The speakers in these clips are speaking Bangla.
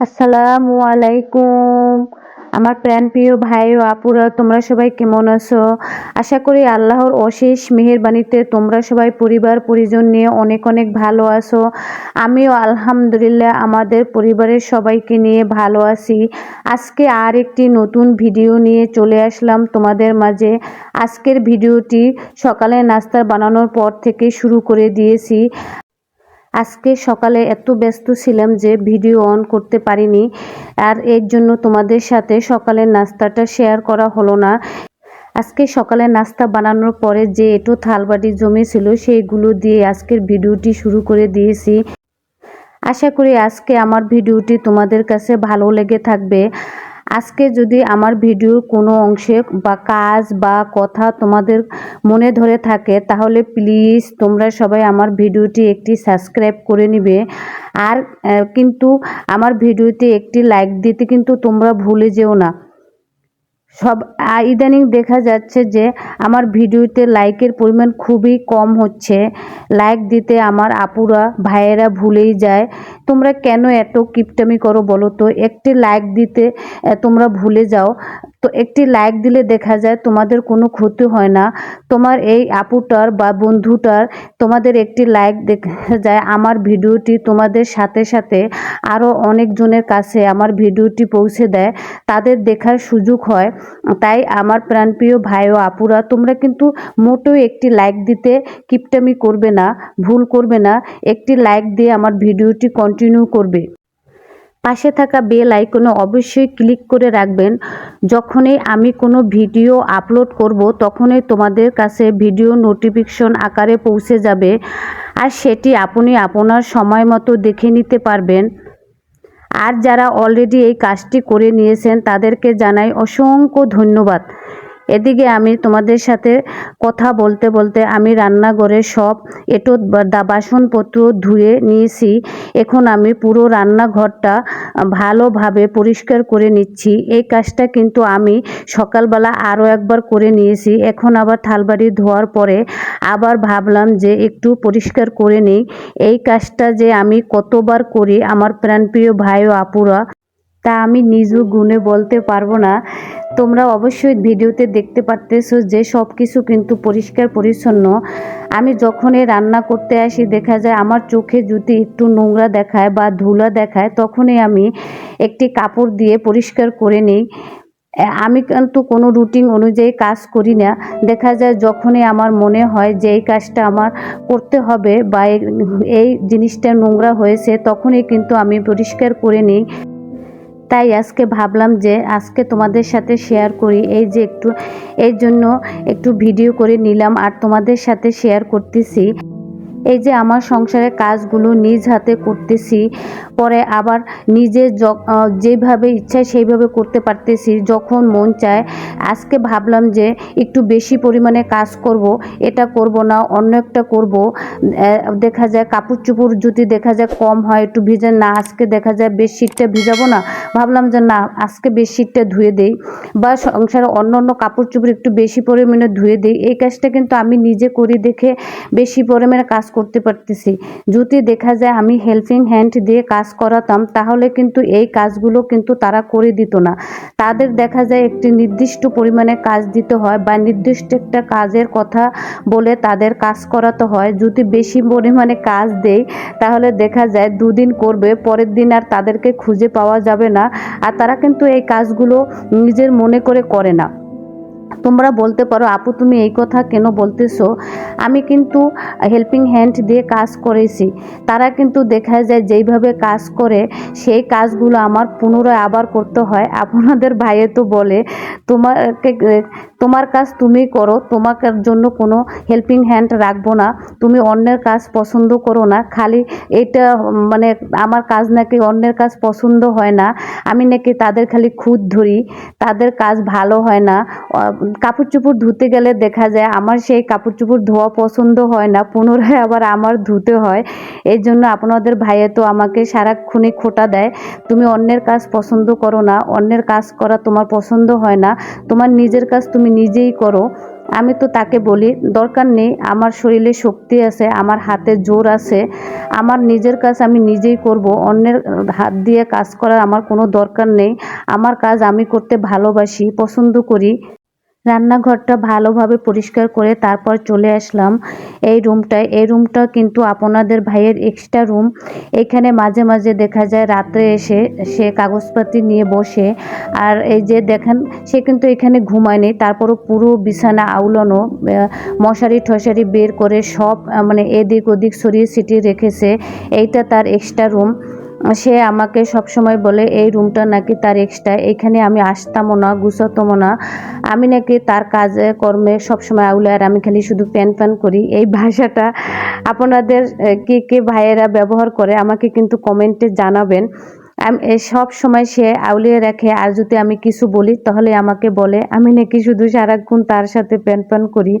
আসসালামু আলাইকুম। আমার প্রাণপ্রিয় ভাই ও আপুরা, তোমরা সবাই কেমন আছো? আশা করি আল্লাহর অশেষ মেহেরবানিতে তোমরা সবাই পরিবার, পরিজন নিয়ে অনেক অনেক ভালো আছো। আমিও আলহামদুলিল্লাহ আমাদের পরিবারের সবাইকে নিয়ে ভালো আছি। আজকে আর একটি নতুন ভিডিও নিয়ে চলে আসলাম তোমাদের মাঝে। আজকের ভিডিওটি সকালে নাস্তা বানানোর পর থেকে শুরু করে দিয়েছি। আজকে সকালে এত ব্যস্ত ছিলাম যে ভিডিও অন করতে পারিনি, আর এর জন্য তোমাদের সাথে সকালের নাস্তাটা শেয়ার করা হলো না। আজকে সকালে নাস্তা বানানোর পরে যে একটু থালবাটি জমেছিল, সেইগুলো দিয়ে আজকের ভিডিওটি শুরু করে দিয়েছি। আশা করি আজকে আমার ভিডিওটি তোমাদের কাছে ভালো লেগে থাকবে। আজকে যদি আমার ভিডিওর কোনো অংশে বা কাজ বা কথা তোমাদের মনে ধরে থাকে, তাহলে প্লিজ তোমরা সবাই আমার ভিডিওটি একটি সাবস্ক্রাইব করে নিবে। আর কিন্তু আমার ভিডিওতে একটি লাইক দিতে কিন্তু তোমরা ভুলে যেও না। সব ইদানিং দেখা যাচ্ছে যে আমার ভিডিওতে লাইকের পরিমাণ খুবই কম হচ্ছে। লাইক দিতে আমার আপুরা, ভাইয়েরা ভুলেই যায়। তোমরা কেন এত কিপটামি করো বলো তো? একটি লাইক দিতে তোমরা ভুলে যাও। তো একটি লাইক দিলে দেখা যায় তোমাদের কোনো ক্ষতি হয় না। তোমার এই আপুটার বা বন্ধুটার তোমাদের একটি লাইক দেখা যায়। আমার ভিডিওটি তোমাদের সাথে সাথে আরও অনেকজনের কাছে আমার ভিডিওটি পৌঁছে দেয়। তাদের দেখার সুযোগ হয়। তাই আমার প্রাণপ্রিয় ভাই ও আপুরা, তোমরা কিন্তু মোটেও একটি লাইক দিতে কিপটামি করবে না, ভুল করবে না। একটি লাইক দিয়ে আমার ভিডিওটি কন্টিনিউ করবে। পাশে থাকা বেল আইকনে অবশ্যই ক্লিক করে রাখবেন। যখনই আমি কোনো ভিডিও আপলোড করব, তখনই তোমাদের কাছে ভিডিও নোটিফিকেশন আকারে পৌঁছে যাবে আর সেটি আপনি আপনার সময় মতো দেখে নিতে পারবেন। আর যারা অলরেডি এই কাজটি করে নিয়েছেন, তাদেরকে জানাই অসংখ্য ধন্যবাদ। এদিকে আমি তোমাদের সাথে কথা বলতে বলতে আমি রান্নাঘরে সব এটো বাসনপত্র ধুয়ে নিয়েছি। এখন আমি পুরো রান্নাঘরটা ভালোভাবে পরিষ্কার করে নিচ্ছি। এই কাজটা কিন্তু আমি সকালবেলা আরও একবার করে নিয়েছি। এখন আবার থালবাড়ি ধোয়ার পরে আবার ভাবলাম যে একটু পরিষ্কার করে নিই। এই কাজটা যে আমি কতবার করি আমার প্রাণপ্রিয় ভাই ও আপুরা তা আমি নিজ গুণে বলতে পারব না। তোমরা অবশ্যই ভিডিওতে দেখতে পারতেছো যে সব কিছু কিন্তু পরিষ্কার, পরিচ্ছন্ন। আমি যখনই রান্না করতে আসি, দেখা যায় আমার চোখে যদি একটু নোংরা দেখায় বা ধুলা দেখায়, তখনই আমি একটি কাপড় দিয়ে পরিষ্কার করে নিই। আমি কিন্তু কোনো রুটিন অনুযায়ী কাজ করি না। দেখা যায় যখনই আমার মনে হয় যে এই কাজটা আমার করতে হবে বা এই জিনিসটা নোংরা হয়েছে, তখনই কিন্তু আমি পরিষ্কার করে নিই। তাই আজকে ভাবলাম যে আজকে তোমাদের সাথে শেয়ার করি। এই যে একটু এই জন্য একটু ভিডিও করে নিলাম আর তোমাদের সাথে শেয়ার করতেছি। এই যে আমার সংসারের কাজগুলো নিজ হাতে করতেছি, পরে আবার নিজে যেভাবে ইচ্ছা সেইভাবে করতে পারতেছি, যখন মন চায়। আজকে ভাবলাম যে একটু বেশি পরিমাণে কাজ করব, এটা করব না, অন্য একটা করব। দেখা যায় কাপড় চুপড় যদি দেখা যায় কম হয়, একটু ভিজে, না, আজকে দেখা যায় বেডশিটটা ভিজাবো না ভাবলাম যে না, আজকে বেডশিটটা ধুয়ে দেই বা সংসারে অন্য অন্য কাপড় চুপড় একটু বেশি পরিমাণে ধুয়ে দিই, এই কাজটা কিন্তু আমি নিজে করি দেখে বেশি পরিমাণে কাজ করতে পারতেছি। যদি দেখা যায় আমি হেল্পিং হ্যান্ড দিয়ে কাজ করাতাম, তাহলে কিন্তু এই কাজগুলো কিন্তু তারা করে দিত না। তাদের দেখা যায় একটি নির্দিষ্ট পরিমাণে কাজ দিতে হয় বা নির্দিষ্ট একটা কাজের কথা বলে তাদের কাজ করাতে হয়। যদি বেশি পরিমাণে কাজ দেয় তাহলে দেখা যায় দুদিন করবে, পরের দিন আর তাদেরকে খুঁজে পাওয়া যাবে না। আর তারা কিন্তু এই কাজগুলো নিজের মনে করে করে না। তোমরা বলতে পারো, আপু, তুমি এই কথা কেন বলতেছো? আমি কিন্তু হেল্পিং হ্যান্ড দিয়ে কাজ করেছি। তারা কিন্তু দেখা যায়, যেইভাবে কাজ করে, সেই কাজগুলো আমার পুনরায় আবার করতে হয়। আপনাদের ভাইয়ে তো বলে, তোমাকে, তোমার কাজ তুমি করো তোমার জন্য কোনো হেল্পিং হ্যান্ড রাখব না। তুমি অন্যের কাজ পছন্দ করো না। খালি এটা মানে আমার কাজ নাকি অন্যের কাজ পছন্দ হয় না। আমি নাকি তাদের খালি খুদ ধরি। তাদের কাজ ভালো হয় না। কাপড় চোপড় ধুতে গেলে দেখা যায় আমার সেই কাপড় চোপড় ধোয়া পছন্দ হয় না, পুনরায় আবার আমার ধুতে হয়। এই জন্য আপনাদের ভাইয়ে তো আমাকে সারাক্ষণই খোটা দেয়। তুমি অন্যের কাজ পছন্দ করো না, অন্যের কাজ করা তোমার পছন্দ হয় না, তোমার নিজের কাজ তুমি নিজেই করো। আমি তো তাকে বলি, দরকার নেই, আমার শরীরে শক্তি আছে, আমার হাতে জোর আছে, আমার নিজের কাজ আমি নিজেই করব, অন্যের হাত দিয়ে কাজ করার আমার কোনো দরকার নেই। আমার কাজ আমি করতে ভালোবাসি, পছন্দ করি। রান্নাঘরটা ভালোভাবে পরিষ্কার করে তারপর চলে আসলাম এই রুমটায়। এই রুমটা কিন্তু আপনাদের ভাইয়ের এক্সট্রা রুম এখানে মাঝে মাঝে দেখা যায় রাত্রে এসে সে কাগজপাতি নিয়ে বসে। আর এই যে দেখেন, সে কিন্তু এখানে ঘুমায়নি। তারপরও পুরো বিছানা আউলানো মশারি ঠসারি বের করে সব মানে এদিক ওদিক সরিয়ে ছিটিয়ে রেখেছে। এইটা তার এক্সট্রা রুম সে আমাকে সব সময় বলে, এই রুমটা নাকি তার এক্সট্রা এখানে আমি আসতামও না, গুছাতামও না। আমি নাকি তার কাজে, কর্মে সবসময় আউলে, আর আমি খালি শুধু প্যান প্যান করি। এই ভাষাটা আপনাদের কে কে ভাইয়েরা ব্যবহার করে, আমাকে কিন্তু কমেন্টে জানাবেন। সব সময় সে আউলিয়ে রাখে, আর যদি আমি কিছু বলি, তাহলে আমাকে বলে। আমি নাকি শুধু সারাক্ষণ তার সাথে প্যান প্যান করি।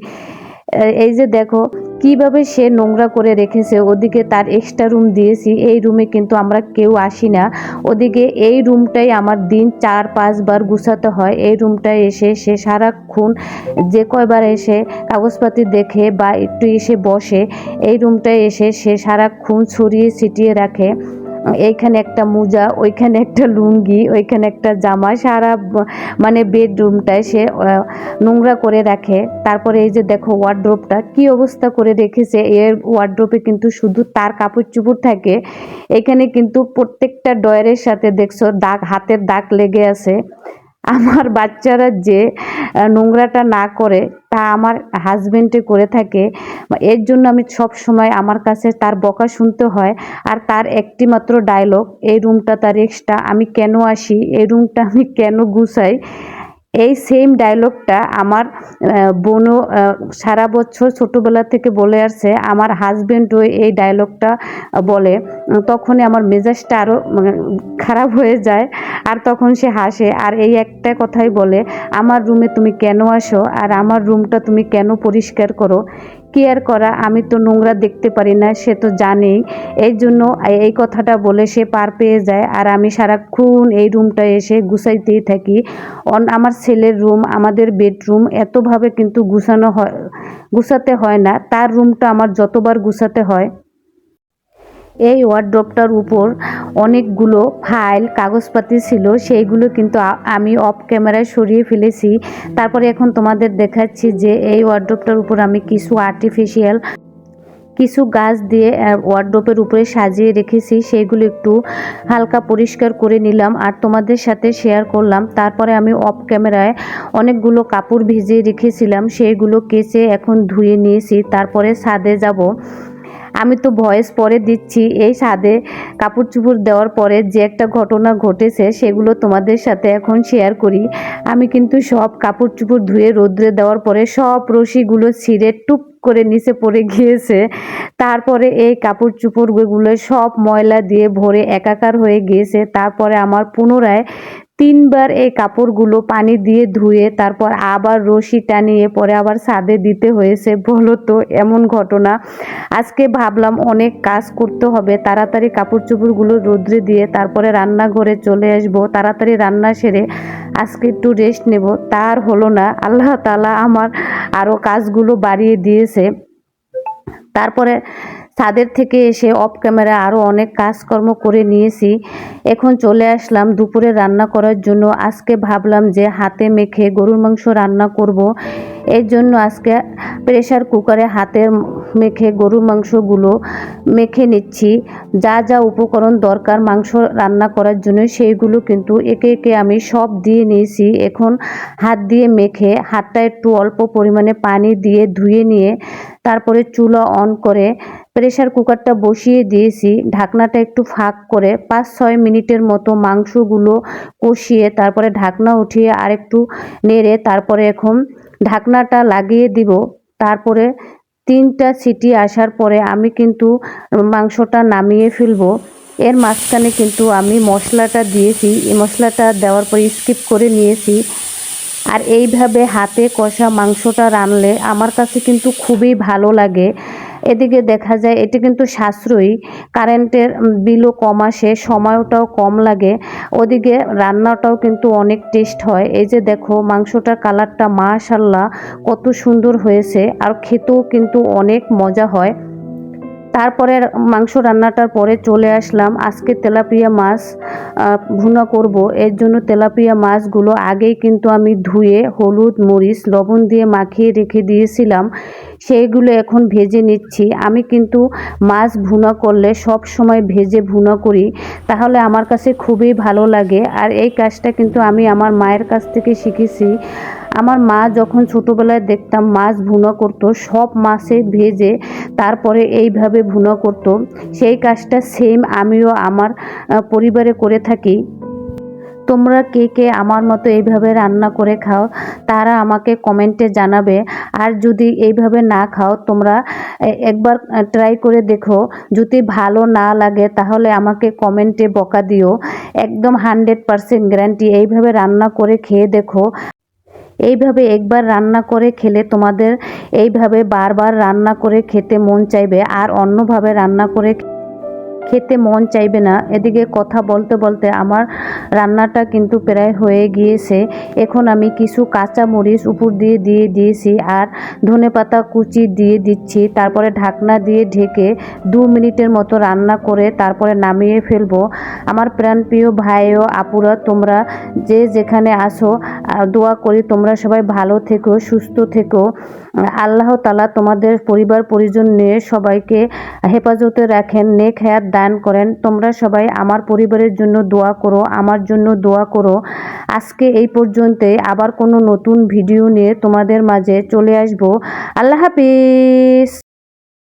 এই যে দেখো, কীভাবে সে নোংরা করে রেখেছে। ওদিকে তার এক্সট্রা রুম দিয়েছি, এই রুমে কিন্তু আমরা কেউ আসি না। ওদিকে এই রুমটাই আমার দিন চার পাঁচবার গুছাতে হয়। এই রুমটায় এসে সে সারাক্ষণ যে কয়বার এসে কাগজপাতি দেখে বা একটু এসে বসে, এই রুমটায় এসে সে সারাক্ষণ ছড়িয়ে ছিটিয়ে রাখে। এইখানে একটা মোজা, ওইখানে একটা লুঙ্গি, ওইখানে একটা জামা, সারা মানে বেডরুমটায় সে নোংরা করে রাখে। তারপরে এই যে দেখো ওয়ার্ড্রোপটা কি অবস্থা করে রেখেছে। এর ওয়ার্ড্রোপে কিন্তু শুধু তার কাপড় চুপড় থাকে। এখানে কিন্তু প্রত্যেকটা ডয়ারের সাথে দেখছ দাগ, হাতের দাগ লেগে আছে। আমার বাচ্চারা যে নোংরাটা না করে তা আমার হাজব্যান্ডে করে থাকে। এর জন্য আমি সব সময় আমার কাছে তার বকা শুনতে হয় আর তার একটি মাত্র ডায়লগ এই রুমটা তার এক্সট্রা আমি কেন আসি? এই রুমটা আমি কেন গুছাই? এই সেম ডায়লগটা আমার বোনও সারা বছর ছোটোবেলা থেকে বলে আসছে, আমার হাজব্যান্ডও এই ডায়লগটা বলে। তখনই আমার মেজাজটা আরও খারাপ হয়ে যায়, আর তখন সে হাসে। আর এই একটা কথাই বলে, আমার রুমে তুমি কেন আসো? আর আমার রুমটা তুমি কেন পরিষ্কার করো? কেয়ার করা, আমি তো নোংরা দেখতে পারি না, সে তো জানেই। এই জন্য এই কথাটা বলে সে পার পেয়ে যায়, আর আমি সারাক্ষণ এই রুমটা এসে গুছাইতেই থাকি। অন আমার ছেলের রুম আমাদের বেডরুম এতভাবে কিন্তু গুছানো হয় গুছাতে হয় না। তার রুমটা আমার যতবার গুছাতে হয় এই ওয়ার্ড্রপটার উপর অনেকগুলো ফাইল কাগজপাতি ছিল, সেইগুলো কিন্তু আমি অফ ক্যামেরায় সরিয়ে ফেলেছি। তারপরে এখন তোমাদের দেখাচ্ছি যে এই ওয়ার্ড্রপটার উপর আমি কিছু আর্টিফিশিয়াল কিছু গাছ দিয়ে ওয়ার্ড্রোপের উপরে সাজিয়ে রেখেছি। সেইগুলো একটু হালকা পরিষ্কার করে নিলাম আর তোমাদের সাথে শেয়ার করলাম। তারপরে আমি অফ ক্যামেরায় অনেকগুলো কাপড় ভিজিয়ে রেখেছিলাম। সেইগুলো কেচে এখন ধুয়ে নিয়েছি। তারপরে ছাদে যাব। আমি তো ভয়েস পরে দিচ্ছি, এই ছাদে কাপড় চুপড় দেওয়ার পরে যে একটা ঘটনা ঘটেছে সেগুলো তোমাদের সাথে এখন শেয়ার করি। আমি কিন্তু সব কাপড় চুপড় ধুয়ে রোদ্রে দেওয়ার পরে সব রশিগুলো ছিঁড়ে টুপ করে নিচে পড়ে গিয়েছে। তারপরে এই কাপড় চুপড়গুলো সব ময়লা দিয়ে ভরে একাকার হয়ে গিয়েছে। তারপরে আমার পুনরায় তিনবার এই কাপড়গুলো পানি দিয়ে ধুয়ে তারপর আবার রশি টানিয়ে পরে আবার ছাদে দিতে হয়েছে। বলো তো, এমন ঘটনা? আজকে ভাবলাম অনেক কাজ করতে হবে। তাড়াতাড়ি কাপড় চোপড়গুলো রোদ্রে দিয়ে তারপরে রান্নাঘরে চলে আসব। তাড়াতাড়ি রান্না সেরে আজকে একটু রেস্ট নেব। তার হলো না, আল্লাহ তালা আমার আরও কাজগুলো বাড়িয়ে দিয়েছে। তারপরে ছাদের থেকে এসে অফ ক্যামেরা আরও অনেক কাজকর্ম করে নিয়েছি। এখন চলে আসলাম দুপুরে রান্না করার জন্য। আজকে ভাবলাম যে হাতে মেখে গরুর মাংস রান্না করব। এর জন্য আজকে প্রেশার কুকারে হাতে মেখে গরুর মাংসগুলো মেখে নিচ্ছি। যা যা উপকরণ দরকার মাংস রান্না করার জন্য সেইগুলো কিন্তু একে একে আমি সব দিয়ে নিয়েছি। এখন হাত দিয়ে মেখে হাতটা একটু অল্প পরিমাণে পানি দিয়ে ধুয়ে নিয়ে তারপরে চুলা অন করে প্রেশার কুকারটা বসিয়ে দিয়েছি। ঢাকনাটা একটু ফাঁক করে পাঁচ ছয় মিনিটের মতো মাংসগুলো কষিয়ে তারপরে ঢাকনা উঠিয়ে আরেকটু নেড়ে তারপরে এখন ঢাকনাটা লাগিয়ে দিব। তারপরে তিনটা সিটি আসার পরে আমি কিন্তু মাংসটা নামিয়ে ফেলব। এর মাঝখানে কিন্তু আমি মশলাটা দিয়েছি। এই মশলাটা দেওয়ার পরে স্কিপ করে নিয়েছি। আর এইভাবে হাতে কষা মাংসটা রানলে আমার কাছে কিন্তু খুবই ভালো লাগে। এদিকে দেখা যায় এটি কিন্তু সাশ্রয়ী। কারেন্টের বিলও কম আসে, সময়টাও কম লাগে। ওদিকে রান্নাটাও কিন্তু অনেক টেস্ট হয়। এই যে দেখো, মাংসটার কালারটা মাশাল্লাহ কত সুন্দর হয়েছে। আর খেতেও কিন্তু অনেক মজা হয়। তারপরে মাংস রান্নাটার পরে চলে আসলাম। আজকে তেলাপিয়া মাছ ভুনা করব। এর জন্য তেলাপিয়া মাছগুলো আগেই কিন্তু আমি ধুয়ে হলুদ, মরিচ, লবণ দিয়ে মাখিয়ে রেখে দিয়েছিলাম। সেইগুলো এখন ভেজে নিচ্ছি। আমি কিন্তু মাছ ভুনা করলে সব সময় ভেজে ভুনা করি। তাহলে আমার কাছে খুবই ভালো লাগে। আর এই কাজটা কিন্তু আমি আমার মায়ের কাছ থেকে শিখেছি। আমার মা যখন ছোটোবেলায় দেখতাম মাছ ভুনা করতো, সব মাছে ভেজে তারপরে এইভাবে ভুনা করতো। সেই কাজটা সেম আমিও আমার পরিবারে করে থাকি। তোমরা কে কে আমার মতো এইভাবে রান্না করে খাও, তারা আমাকে কমেন্টে জানাবে। আর যদি এইভাবে না খাও, তোমরা একবার ট্রাই করে দেখো। যদি ভালো না লাগে, তাহলে আমাকে কমেন্টে বকা দিও। একদম হান্ড্রেড পারসেন্ট গ্যারান্টি এইভাবে রান্না করে খেয়ে দেখো। এইভাবে একবার রান্না করে খেলে তোমাদের এইভাবে বারবার রান্না করে খেতে মন চাইবে, আর অন্যভাবে রান্না করে খেতে মন চাইবে না। এদিকে কথা বলতে বলতে আমার রান্নাটা কিন্তু প্রায় হয়ে গিয়েছে। এখন আমি কিছু কাঁচা মরিচ উপর দিয়ে দিয়ে দিয়েছি, আর ধনেপাতা কুচি দিয়ে দিচ্ছি। তারপরে ঢাকনা দিয়ে ঢেকে দু মিনিটের মতো রান্না করে তারপরে নামিয়ে ফেলব। আমার প্রাণপ্রিয় ভাই ও আপুরা, তোমরা যে যেখানে আসো আর দোয়া করি, তোমরা সবাই ভালো থেকো, সুস্থ থেকো। আল্লাহ তালা তোমাদের পরিবার পরিজন নিয়ে সবাইকে হেফাজতে রাখেন, নেক হায়াত দান করেন। তোমরা সবাই আমার পরিবারের জন্য দোয়া করো, আমার জন্য দোয়া করো। আজকে এই পর্যন্তই আবার কোনো নতুন ভিডিও নিয়ে তোমাদের মাঝে চলে আসব। আল্লাহ হাফিজ।